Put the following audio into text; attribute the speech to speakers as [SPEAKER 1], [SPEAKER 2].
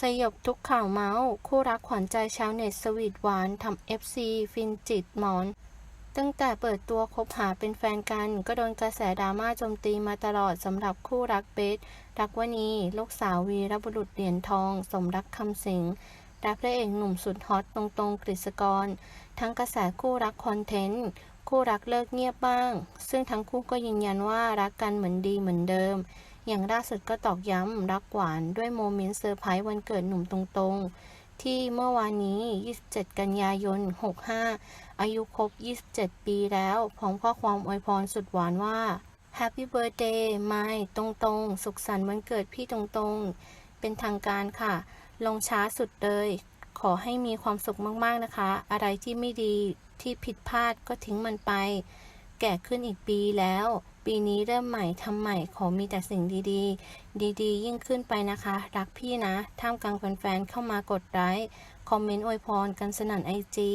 [SPEAKER 1] สยบทุกข่าวเมาส์ คู่รักขวัญใจชาวเน็ตสวีทหวานทำเอฟซีฟินจิตหมอน ตั้งแต่เปิดตัวคบหาเป็นแฟนกัน ก็โดนกระแสดราม่าโจมตีมาตลอดสำหรับคู่รักเบสรักวณีลูกสาววีรบุรุษเหรียญทอง สมรักคำสิงและพระเอกหนุ่มสุดฮอตตรงๆกฤษกร ทั้งกระแสคู่รักคอนเทนต์คู่รักเลิกเงียบบ้าง ซึ่งทั้งคู่ก็ยืนยันว่ารักกันเหมือนดีเหมือนเดิม อย่างล่าสุดก็ตอกย้ำรักหวานด้วยโมเมนต์เซอร์ไพรส์วันเกิดหนุ่มตรงๆ ที่เมื่อวานนี้ 27 กันยายน 65 อายุครบ 27 ปีแล้ว พร้อมข้อความอวยพรสุดหวานว่า Happy Birthday ไม่ตรงๆ สุขสันต์วันเกิดพี่ตรงๆ เป็นทางการค่ะ ลงช้าสุดเลย ขอให้มีความสุขมากๆนะคะ อะไรที่ไม่ดีที่ผิดพลาดก็ทิ้งมันไป แก่ขึ้นอีกปีแล้ว ปีนี้เริ่มใหม่ทำใหม่ขอมีแต่สิ่งดีๆ ดีๆ ยิ่งขึ้นไปนะคะ รักพี่นะ ท่ามกลางแฟนๆ เข้ามากดไลค์ คอมเมนต์อวยพรกันสนั่นไอจี